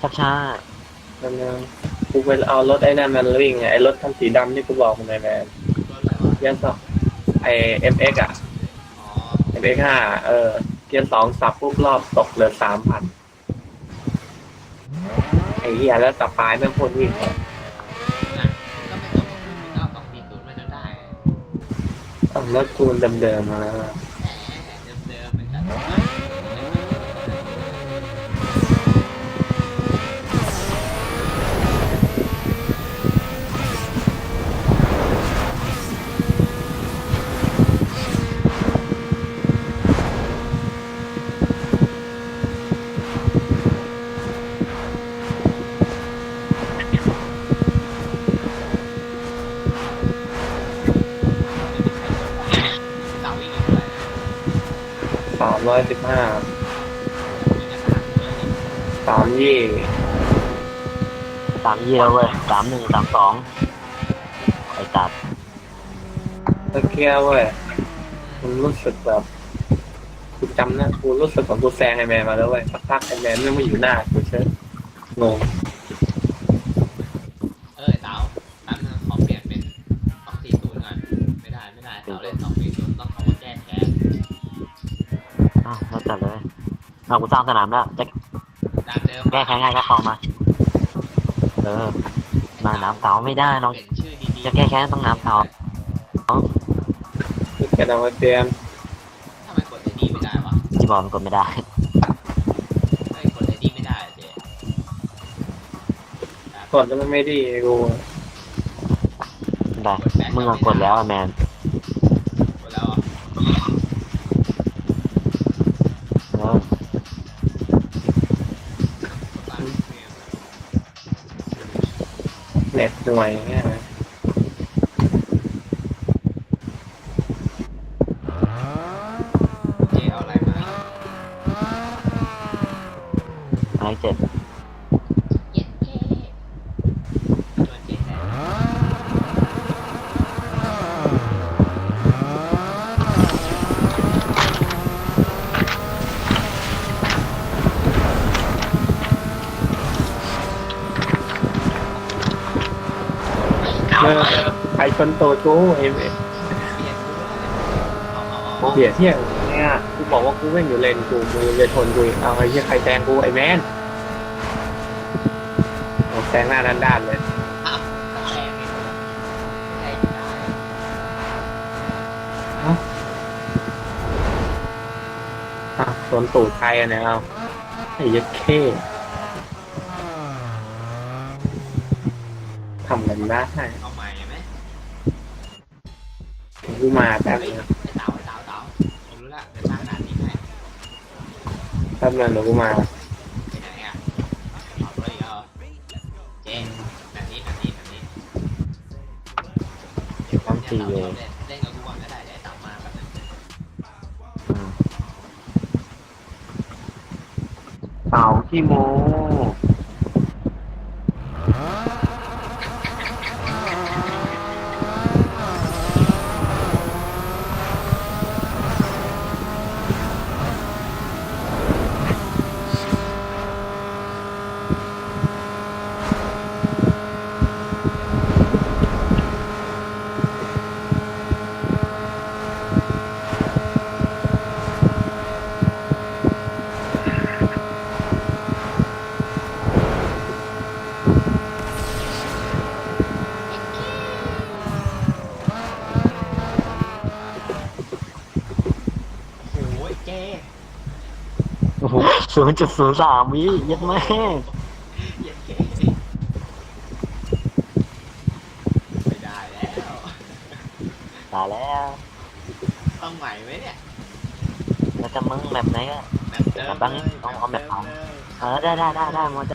ชักช้ามันยังกูไปเอารถไอ้นั่นมันวิ่งไงไอ้รถคันสีดำที่กูบอกมึงไงแมนรถอะไรวะเกียร์สองไอ้เอ็มเอ็กอะอ๋อเอ็มเอ็กห้าเออเกียร์สองสับปุ๊บรอบตกเหลือสามพันไอ้เหี้ยแล้วตับปลายแม่งโคตรวิ่งเลยนะก็ไม่ต้องขึ้นเอาสองสี่ศูนย์มาจนได้เอารถกูมันเดิมๆมาแล้วอะแหมเดิมๆเหมือนกัน เต่าวิ่งอยู่เลย สาม ร้อยสิบห้าวิ่งกันสามเลยนี่สามยี่สามยี่แล้วเว้ยสามหนึ่งสามสองไอ้ตัดตะเกียบเว้ยมันรู้สึกแบบกูจำนะกูรู้สึกของกูแซงไอ้แมนมาแล้วเว้ยสักพักไอ้แมนไม่มาอยู่หน้ากูเชยงง เอากูสร้างสนามแล้วจะด้านเดิมแก้แค้นง่ายก็เข้ามา เออมาน้ำเต๋าไม่ได้น้อง เปลี่ยนชื่อดีๆจะแก้แค้นต้องน้ำเต๋ากูแกเอามาเตรียมทำไมกดไอ้นี่ไม่ได้วะที่บอกมันกดไม่ได้ทำไมกดไอ้นี่ไม่ได้อะเจ๊กดแล้วมันไม่ดีกูได้มึงอะกดแล้วอะแมน เน็ตหน่วยเงี้ยนะ เจ๊เอาอะไรมา ไม้เจ็ด เย็ดเจ๊ชวนเจ๊แทน เออใครชนตัวกูไอ้เว้ยเปลี่ยนกูด้วยเอาเอาเอาเสียเที่ยงเนี่ยกูบอกว่ากูแม่งอยู่เลนกูมึงเลยชนกูอีกเอาไอ้เหี้ยใครแซงกูไอ้แมนโอ้แซงหน้าด้านด้านๆเลยเอาตะแคงไงแทงได้อะชนตูดใครอะเนี่ยเอาไอ้เหี้ยัดเข้ทำกันได้ กูมาแป๊บเฮ้ยนึงไอ้เต๋าไอ้เต๋าเต๋าผมรู้ละเดี๋ยวสร้างด่านนี้ให้แป๊บนึงเดี๋ยวกูมาไปไหนอะเอาเลยเอาเจ๊แบบนี้แบบนี้แบบนี้ต้องตีเดี๋ยวเลเต๋ายเล่นเล่นกับกูก่อนก็ได้เดี๋ยวไอ้เต๋ามาแบบนึงอืมเต่าขี้โม โอ้ยเจ๊ โอ้โห ศูนย์จุดศูนย์สามวิยัดแม่เย็นเจ๊ไม่ได้แล้ว ตายแล้ว ต้องใหม่ไหมเนี่ยแล้วจะมึงแบบไหนก็แบบเดิมแบบบ้างเอาเอาแบบเอาเออได้ได้ได้ได้หมด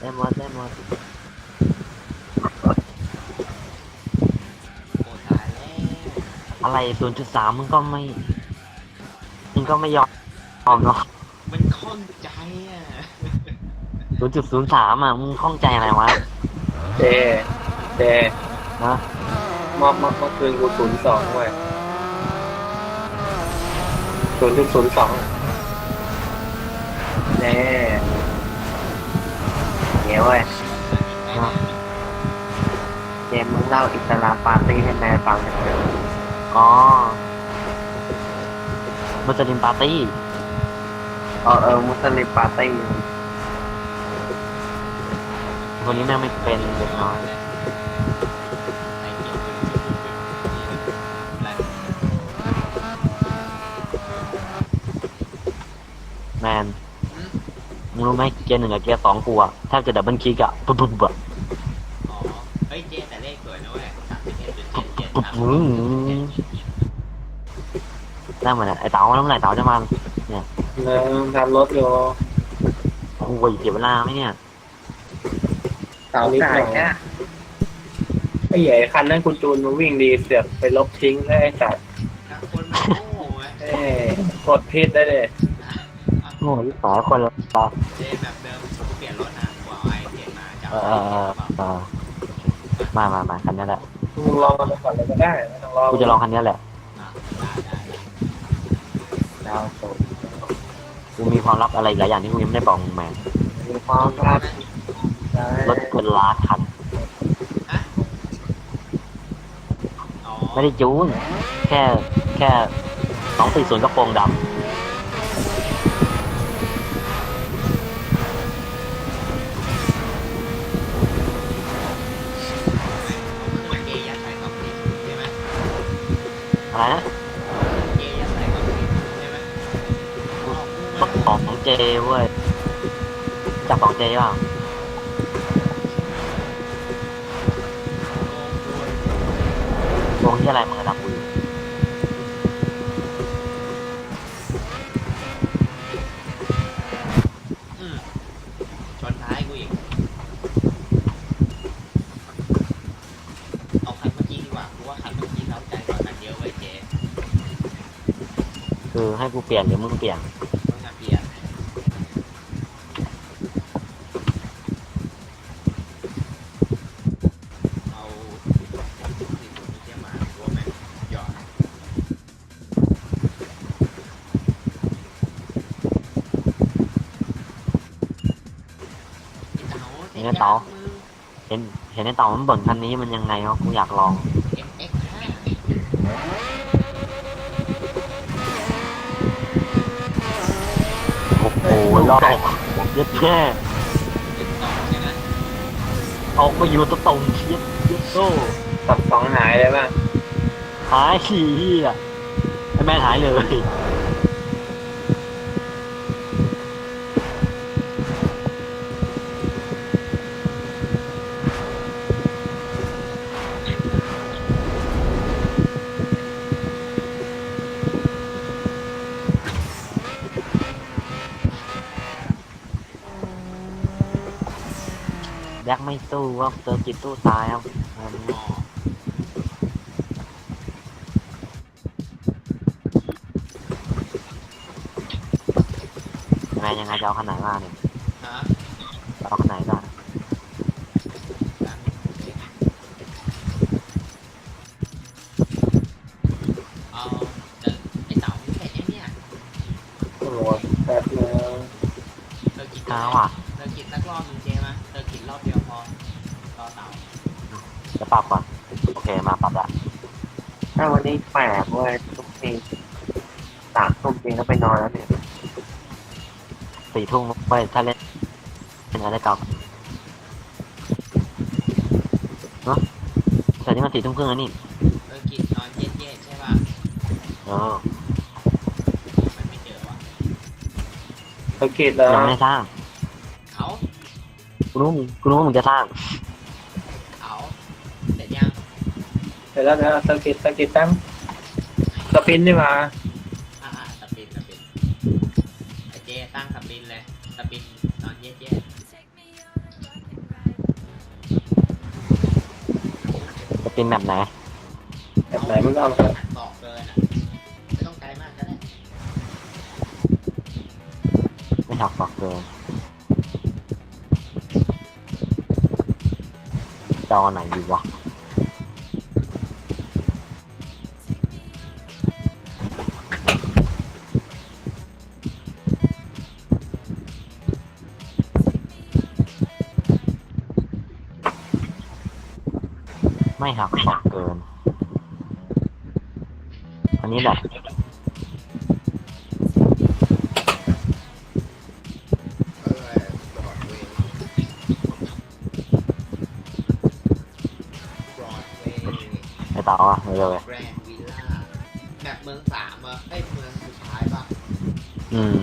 ได้หมดได้หมดโอ้ตายแล้วอะไรศูนย์จุดสามมึงก็ไม่ มึงก็ไม่ยอมยอมเนาะ ข้องใจอะศูนย์จุดศูนย์สามอะ มึงข้องใจอะไรวะเจเจนะมอบมอบเมื่อคืนกูศูนย์สองเว้ยศูนย์จุดศูนย์สองแน่เว้ยไม่ได้เจมึงเล่าอิสลามปาร์ตี้ให้แม่ฟังหน่อยอ๋อมุสลิมปาร์ตี้ เออเออมุสลิมปาร์ตี้คนนี้แม่งไม่เป็นเด็กน้อยไอ้เก็บอะไรแมนมึงรู้ไหมเกียร์หนึ่งกับเกียร์สองกูอะถ้าเกิดดับเบิลคลิกอะปุ๊บปุ๊บปุ๊บอ๋อเฮ้ยเจแต่เลขสวยนะเว้ยสามสิบเอ็ดจุดเจ็ดเจ็ดปุ๊บสามปุ๊บนั่นเหมือนไอ้เต๋าแล้วเมื่อไหร่เต๋าจะมา เออทำรถอยู่โอ้ยเสียเวลาไหมเนี่ยเสาลิฟต์หน่อยไอ้ใหญ่คันนั้นคุณจูนมันวิ่งดีเสือกไปลบทิ้งแล้วไอ้สัตว์ถ้าคนมันโง่ไหมเอ้ยกดพิษได้เลยโอ้ยสายคนละต่อเจแบบเดิมกูเปลี่ยนรถนะกูเอาไอเจ็ดมาจับเออเออเออเออมามามาคันนี้แหละมึงลองกันไปก่อนเลยก็ได้ไม่ต้องรอกูจะลองคันนี้แหละได้ได้ดาวโซน กูมีความลับอะไรอีกหลายอย่างที่กูยังไม่ได้บอกมึงแมนมีความรักได้รถเกินล้านคันอ๋อไม่ได้จูนแค่แค่สองสี่ศูนย์กระโปรงดคือเจยัดใส่สองสี่ใช่ไหมำอะไรนะ เจยัดใส่สองสี่ใช่ไหมอ๋อ รถของ เจเว้ยจับของเจเปล่าวงที่อะไรมึงกำลังกูอยู่อืมชนท้ายกูอีก เอาคันเมื่อกี้ดีกว่ากูว่าคันเมื่อกี้เราใจกว่าคันเยอะไว้ยเจคือให้กูเปลี่ยนหรือมึงเปลี่ยน ไอ้เต๋าเห็นเห็นในเต่ามันบ่นคันนี้มันยังไงวะกูอยากลองเอ็มเอ็กซ์ห้าโอ้โหลอกเย็ดแค่สิบสองใช่ไหมออกมาอยู่ตรงตรงๆเย็ดเย็ดโซ่ตับสองหายเลยป่ะหายขี้อะไอ้แม่หายเลย แบ็คไม่สู้ว่าเซอร์กิตสู้ตายครับอันนี้อ๋อยังไงยังไงจะเอาขนาดมาเนี่ยฮะจะเอาขนาดมาเอา สี่ทุ่มไปถ้าเล่นเป็นอะไรเก่าเนาะแต่นี่มันสี่ทุ่มครึ่งแล้วนี่เรากินนอนเย็นๆใช่ป่ะเออมันไม่เจอวะธุรกิจแล้วยังไม่ได้สร้างเขากูรู้มึงกูรู้ว่ามึงจะสร้างเขาเสร็จยังเสร็จแล้วนะธุรกิจธุรกิจแป๊บสปินนี่มาอ่า นอนเย็นจะเป็นแบบไหนแบบไหนมึงก็เอามาๆบอกเลยนะไม่ต้องไกลมากก็ได้ไม่ชอบสอกเกินจอไหนดีวะ ไม่หักศอกเกิน อันนี้แหละเออบรอดเวย์บรอดเวย์ไอ้เต๋าอะเร็วเลยแกรนด์วิลล่าแบบเมืองสามอะไอยเมืองสุดท้ายปะอืม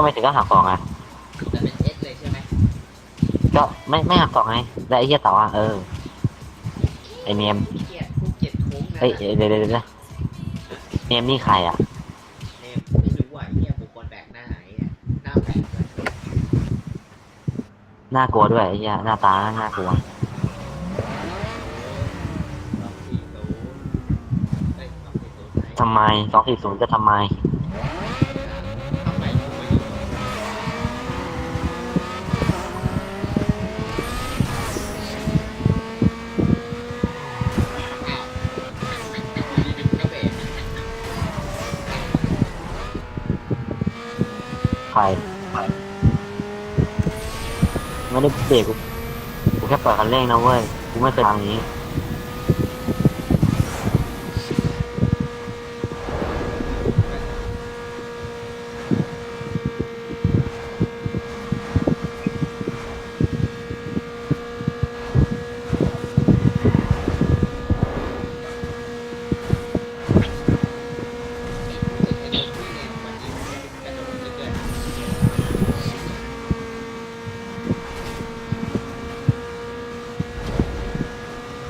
ก็ไม่ถึงก็หักศอกไงแต่เป็นเอสเลยใช่ไหมก็ไม่ไม่หักศอกไงแต่ไอ้เหี้ยเต๋าอะเออไอ้เนียมเกียดพวกเกียดโค้งนะเอ้ยเดี๋ยวเดี๋ยวเดี๋ยวเดี๋ยวเนียมนี่ใครอะเนมไม่รู้ว่าไอ้เฮียบุคคลแบกหน้าไอ้เหี้ยหน้าแบกเลยน่ากลัวด้วยไอ้เหี้ยหน้าตาน่ากลัวสองสี่ศูนย์เอ้ยสองสี่ศูนย์ไหน ทำไมสองสี่ศูนย์จะทำไม ทำไมกูไม่อยู่อ้าวอยู่ดีๆกูก็เบรก ใคร ไม่ได้เบรกกูกูแค่เปิดคันเร่งนะเว้ย กูไม่เคยทำอย่างนี้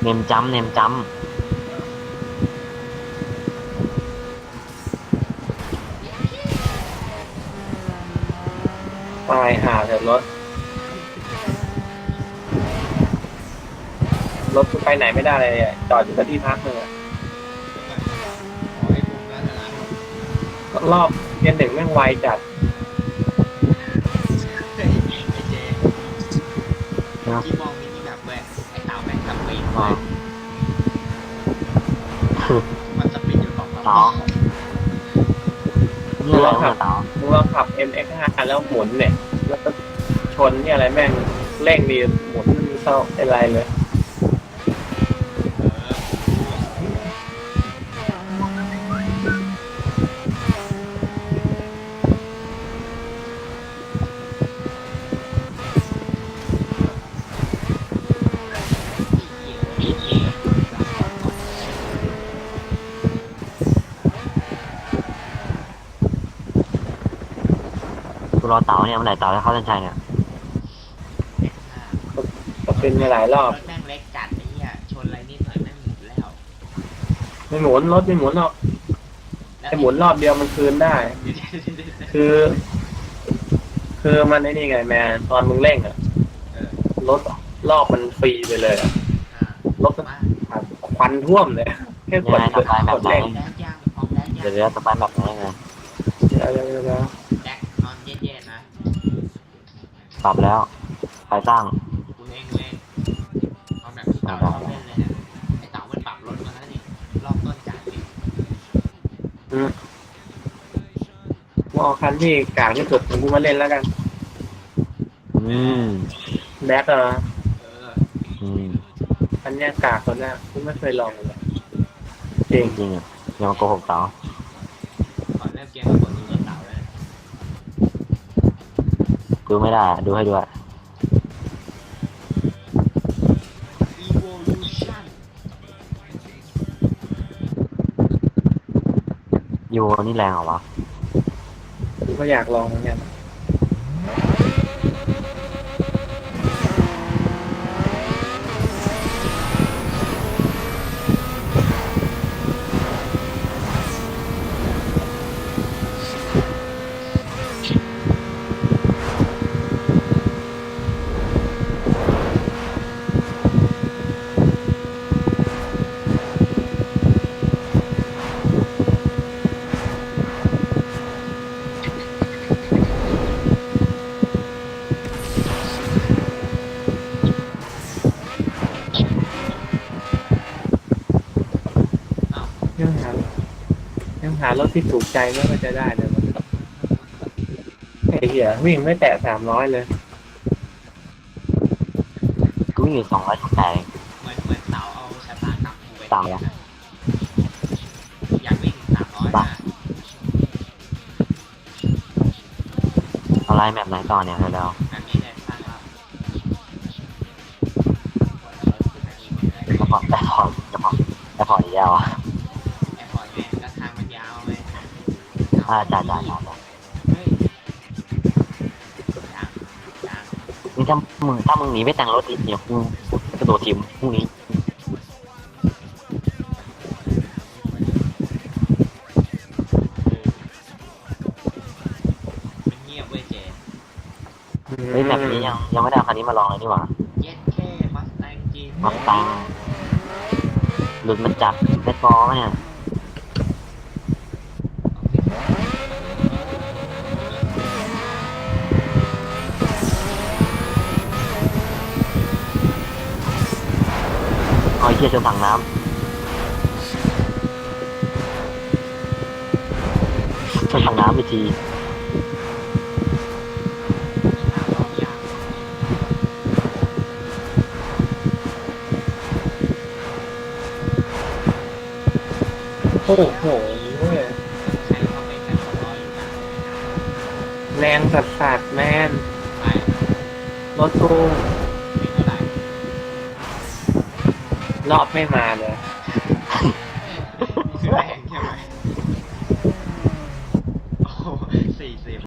เน มจัมเนมจัมตายห่าเถอะรถ รถกูไปไหนไม่ได้เลยอะจอดอยู่กับที่พักเลยอะรอบเรียนหนึ่งแม่งไวจัด ที่มองมินิแบบเว้ยไอ้เต่าแม่งสปีด อ๋อ เว้ยมันสปีดอยู่ สองมเต่านี่อะไรวะเต่ามึงลองขับ MX5 แล้วหมุนเนี่ย แล้วก็ชนเนี่ยอะไรแม่งเร่งดีหมุนไม่มีเศร้าอะไรเลย กู รอเต่าเนี่ยเมื่อไหร่เต่าจะเข้าเส้นชัยเนี่ยก็เป็นมาหลายรอบรถแม่งเล็กจัดไอ้เหี้ยชนอะไรนิดหน่อยแม่งหมุนแล้วไม่หมุนรถไม่หมุนหรอกแล้วไอหมุนรอบเดียวมันคืนได้ คือ คือมันไอ้นี่ไงแมนตอนมึงเร่งอะเออรถรอบมันฟรีไปเลยอะอ่ารถมาควันท่วมเลยแค่กดยังไงทำลายแบบกดไหนเร่ง แดกย่างพร้อมแดกย่าเดี๋ยวงเดี๋ยวจะไปแบบไหนไง เดี๋ยวเดี๋ยวเดี๋ยวเดี๋ยว แดกนอนเย็นๆนะ ปรับแล้วใครสร้าง กูเองกูเองเอาแบบที่เต่าชอบเล่นเลยเนี่ยไอ้เต่ามันปรับรถมาแล้วนี่รอบต้นจ่ายดิมเอาคันที่กลางที่สุดของกูมาเล่นแล้วกันอืม แบ็คเหรอเอออืมอันเนี้ยกากคนเนี้ยกูไม่เคยลองเลยจจริริงงจริงๆอะอย่ามาโกหกเต่า ก่อนเริ่มเกมก็กดดูรถเต่าเลย ดูไม่ได้ดูให้ด้วยยูนี่แรงเหรอวะ กูก็อยากลองเหมือนกันยัง หายังหารถที่ถูกใจไม่ว่าจะได้เลยมันไอ้เหี้ยวิ่งไม่แตะสามร้อยเลยกูวิ่งอยู่สองร้อยสิบแปดเหมือนเหมือนเสาเอาชะตากรรมกูไปตามยังอยากวิ่งสามร้อยตานะมอะไรแบบไหนต่อเนี่ยเร็วอันนี้ได้สร้างแล้วๆจะพอแต่พอจะพอแต่พออีกแล้วอะาจ่ายจ่ายจ่ายจ่ายเฮ้ยยังยังนี่ถ้ามึงถ้ามึงหนีไม่แต่งรถอีกเนี่ยกูกระโดดทีมพรุ่งนี้มันเงียบเว้ยเจเฮ้ยแบบนี้ยังยังไม่ได้เอาคันนี้มาลองเลยนี่หว่าเย็ดแค่มัสแตงจีนมัสตังหลุดมันจากแบทบอลเนี่ย เอาไอ้เชี่ ยจนถังน้ำใช้ถังน้ำอีกทีโอ้โหแรงสัสสัสแมนรถตู้ ไม่เท่าไห รอบไม่มาเลย